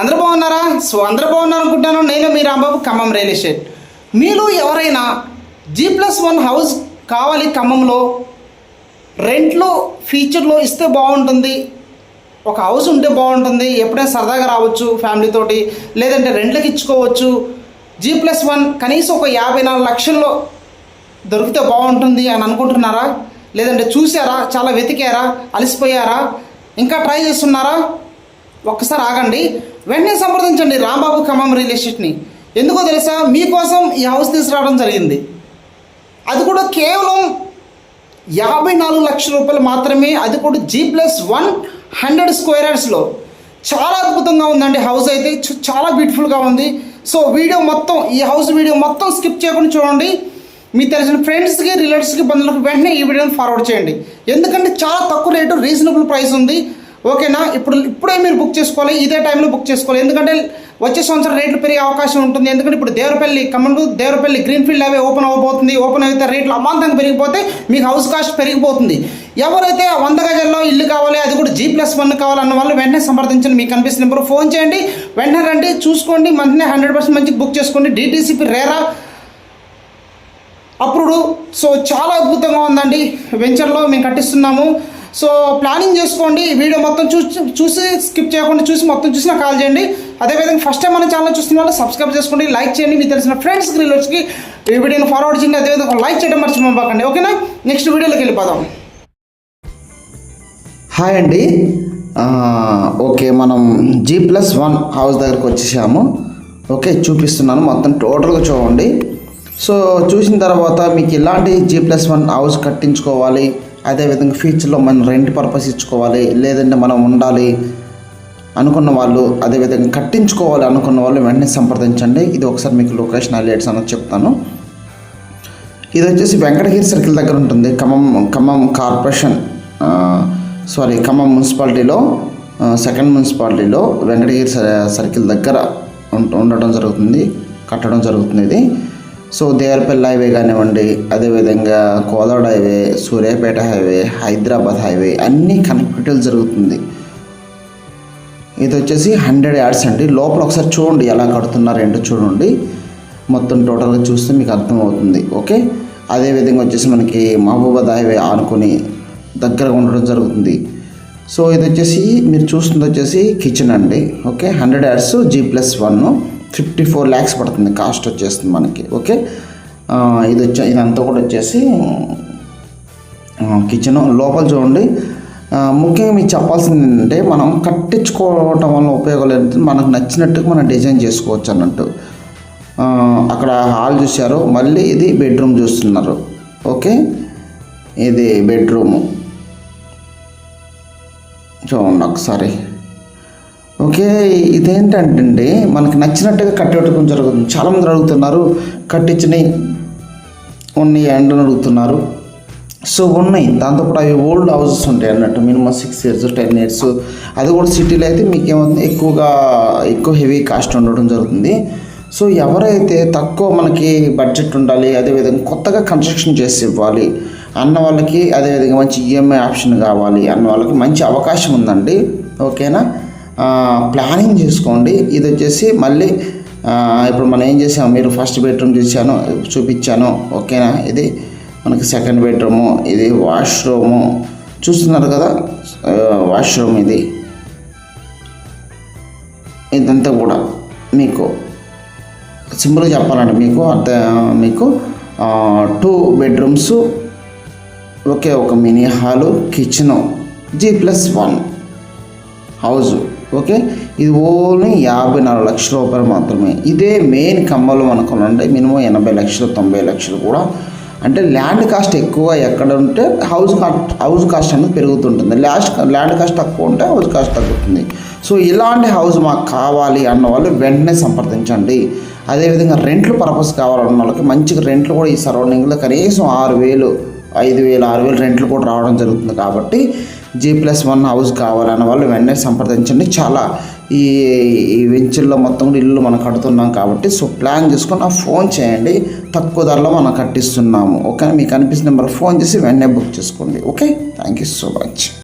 అందరూ బాగున్నారా? సో అందరూ బాగున్నారు అనుకుంటాను నేను మీ రాంబాబు ఖమ్మం రియల్ ఎస్టేట్. మీరు ఎవరైనా జీ ప్లస్ వన్ హౌస్ కావాలి ఖమ్మంలో రెంట్లో ఫీచర్లో ఇస్తే బాగుంటుంది ఒక హౌస్ ఉంటే బాగుంటుంది ఎప్పుడైనా సరదాగా రావచ్చు ఫ్యామిలీతోటి లేదంటే రెంట్లకు ఇచ్చుకోవచ్చు. జీ ప్లస్ వన్ కనీసం ఒక యాభై నాలుగు లక్షల్లో దొరికితే బాగుంటుంది అని అనుకుంటున్నారా? లేదంటే చూసారా చాలా వెతికారా? అలసిపోయారా? ఇంకా ట్రై చేస్తున్నారా? ఒక్కసారి ఆగండి. వెంటనే సంప్రదించండి రాంబాబు ఖమ్మం రియల్ ఎస్టేట్ని. ఎందుకో తెలుసా? మీకోసం ఈ హౌస్ తీసుకురావడం జరిగింది. అది కూడా కేవలం యాభై నాలుగు లక్షల రూపాయలు మాత్రమే అది కూడా G plus one hundred square యార్డ్స్లో చాలా అద్భుతంగా ఉందండి హౌస్ అయితే. చు- చాలా బ్యూటిఫుల్గా ఉంది. సో వీడియో మొత్తం ఈ హౌస్ వీడియో మొత్తం స్కిప్ చేయకుండా చూడండి. మీ తెలిసిన ఫ్రెండ్స్కి రిలేటివ్స్కి బంధువులకు వెంటనే ఈ వీడియోని ఫార్వర్డ్ చేయండి. ఎందుకంటే చాలా తక్కువ రేటు రీజనబుల్ ప్రైస్ ఉంది. ఓకేనా? ఇప్పుడు ఇప్పుడే మీరు బుక్ చేసుకోవాలి ఇదే టైంలో బుక్ చేసుకోవాలి. ఎందుకంటే వచ్చే సంవత్సరం రేట్లు పెరిగే అవకాశం ఉంటుంది. ఎందుకంటే ఇప్పుడు దేవరపల్లి కమండు దేవరపల్లి గ్రీన్ఫీల్డ్ అవే ఓపెన్ అవ్వబోతుంది ఓపెన్ అయితే రేట్లు అమాంతంగా పెరిగిపోతే మీకు హౌస్ కాస్ట్ పెరిగిపోతుంది. ఎవరైతే వంద గజాల్లో ఇల్లు కావాలి అది కూడా జీ ప్లస్ వన్ కావాలన్న వాళ్ళు వెంటనే సంప్రదించండి. మీకు కనిపిస్తున్న నెంబర్ ఫోన్ చేయండి. వెంటనే రండి చూసుకోండి. వెంటనే హండ్రెడ్ పర్సెంట్ మంచి బుక్ చేసుకోండి. డీటీసీపీ రేరా అప్పుడు సో చాలా అద్భుతంగా ఉందండి. వెంచర్లో మేము కట్టిస్తున్నాము. సో ప్లానింగ్ చేసుకోండి. వీడియో మొత్తం చూసి చూసి స్కిప్ చేయకుండా చూసి మొత్తం చూసి నాకు కాల్ చేయండి. అదేవిధంగా ఫస్ట్ టైం మన ఛానల్ చూస్తున్న వాళ్ళు సబ్స్క్రైబ్ చేసుకోండి లైక్ చేయండి. మీకు తెలిసిన ఫ్రెండ్స్ రిలేటివ్స్కి ఈ వీడియోని ఫార్వర్డ్ చేయండి. అదేవిధంగా లైక్ చేయడం మర్చిపోకండి. ఓకేనా నెక్స్ట్ వీడియోలోకి వెళ్ళిపోదాం. హాయ్ అండి. ఓకే మనం జీ ప్లస్ వన్ హౌస్ దగ్గరకు వచ్చేసాము. ఓకే చూపిస్తున్నాను. మొత్తం టోటల్గా చూడండి. సో చూసిన తర్వాత మీకు ఇలాంటి జీ ప్లస్ వన్ హౌస్ కట్టించుకోవాలి? అదేవిధంగా ఫ్యూచర్లో మనం రెంట్ పర్పస్ ఇచ్చుకోవాలి లేదంటే మనం ఉండాలి అనుకున్న వాళ్ళు అదేవిధంగా కట్టించుకోవాలి అనుకున్న వాళ్ళు వెంటనే సంప్రదించండి. ఇది ఒకసారి మీకు లొకేషన్ హైలైట్స్ అన్నది చెప్తాను. ఇది వచ్చేసి వెంకటగిరి సర్కిల్ దగ్గర ఉంటుంది. ఖమ్మం ఖమ్మం కార్పొరేషన్ సారీ ఖమ్మం మున్సిపాలిటీలో సెకండ్ మున్సిపాలిటీలో వెంకటగిరి సర్కిల్ దగ్గర ఉండటం ఉండడం జరుగుతుంది కట్టడం జరుగుతుంది ఇది. సో దేవరపల్లి హైవే కానివ్వండి అదేవిధంగా Kodad highway Suryapet highway Hyderabad highway అన్నీ కనెక్టివిటీలు జరుగుతుంది. ఇది వచ్చేసి హండ్రెడ్ యార్డ్స్ అండి. లోపల ఒకసారి చూడండి ఎలా కడుతున్నారు ఏంటో చూడండి. మొత్తం టోటల్గా చూస్తే మీకు అర్థమవుతుంది. ఓకే? అదేవిధంగా వచ్చేసి మనకి మహబూబాద్ హైవే ఆనుకొని దగ్గరగా ఉండడం జరుగుతుంది. సో ఇది వచ్చేసి మీరు చూస్తుంది వచ్చేసి కిచెన్ అండి. Okay? Hundred yards G plus one. Fifty four lakhs పడుతుంది కాస్ట్ వచ్చేస్తుంది మనకి ఓకే? ఇది వచ్చే ఇదంతా కూడా వచ్చేసి కిచెన్ లోపల చూడండి. ముఖ్యంగా మీకు చెప్పాల్సింది ఏంటంటే మనం కట్టించుకోవటం వల్ల ఉపయోగాలు ఏంటంటే మనకు నచ్చినట్టుగా మనం డిజైన్ చేసుకోవచ్చు అన్నట్టు. అక్కడ హాల్ చూశారు మళ్ళీ ఇది బెడ్రూమ్ చూస్తున్నారు ఓకే? ఇది బెడ్రూము. చూడండి ఒకసారి. ఓకే ఇదేంటంటే మనకి నచ్చినట్టుగా కట్టేటం జరుగుతుంది. చాలామంది అడుగుతున్నారు కట్టించినవి ఉన్నాయి అండ్ అడుగుతున్నారు. సో ఉన్నాయి. దాంతోపాటు అవి ఓల్డ్ హౌసెస్ ఉంటాయి అన్నట్టు. Minimum six years ten years అది కూడా సిటీలో అయితే మీకు ఏమవుతుంది ఎక్కువగా ఎక్కువ హెవీ కాస్ట్ ఉండడం జరుగుతుంది. సో ఎవరైతే తక్కువ మనకి బడ్జెట్ ఉండాలి అదేవిధంగా కొత్తగా కన్స్ట్రక్షన్ చేసి ఇవ్వాలి అన్న వాళ్ళకి అదేవిధంగా మంచి ఈఎంఐ ఆప్షన్ కావాలి అన్న వాళ్ళకి మంచి అవకాశం ఉందండి. ఓకేనా? ప్లానింగ్ చేసుకోండి. ఇది వచ్చేసి మళ్ళీ ఇప్పుడు మనం ఏం చేసాం? మీరు ఫస్ట్ బెడ్రూమ్ చూశాను చూపించాను. ఓకేనా? ఇది మనకి సెకండ్ బెడ్రూము ఇది వాష్రూము. చూస్తున్నారు కదా? వాష్రూమ్ ఇది. ఇదంతా కూడా మీకు సింపుల్గా చెప్పాలంటే మీకు అర్థ మీకు టూ బెడ్రూమ్స్ ఒకే ఒక mini hall kitchen G plus one house okay? ఇది ఓన్లీ యాభై నాలుగు లక్షల రూపాయలు మాత్రమే. ఇదే మెయిన్ కమ్మలు అనుకోనంటే మినిమం ఎనభై లక్షలు తొంభై లక్షలు కూడా. అంటే ల్యాండ్ కాస్ట్ ఎక్కువ ఎక్కడ ఉంటే హౌస్ కాస్ట్ హౌస్ కాస్ట్ అనేది పెరుగుతుంటుంది. లాస్ట్ ల్యాండ్ కాస్ట్ తక్కువ ఉంటే హౌస్ కాస్ట్ తగ్గుతుంది. సో ఇలాంటి హౌస్ మాకు కావాలి అన్న వాళ్ళు వెంటనే సంప్రదించండి. అదేవిధంగా రెంట్లు పర్పస్ కావాలన్న వాళ్ళకి మంచిగా రెంట్లు కూడా ఈ సరౌండింగ్లో కనీసం ఆరు వేలు ఐదు వేలు ఆరు వేలు రెంట్లు కూడా రావడం జరుగుతుంది కాబట్టి జీ ప్లస్ వన్ హౌస్ కావాలన్న వాళ్ళు వెంటనే సంప్రదించండి. చాలా ఈ ఈ వెంచర్లో మొత్తం కూడా ఇల్లు మనం కడుతున్నాం కాబట్టి సో ప్లాన్ చేసుకొని నాకు ఫోన్ చేయండి. తక్కువ ధరలో మనం కట్టిస్తున్నాము. ఓకే మీకు అనిపిస్తున్న నెంబర్ ఫోన్ చేసి వెంటనే బుక్ చేసుకోండి. Okay? Thank you so much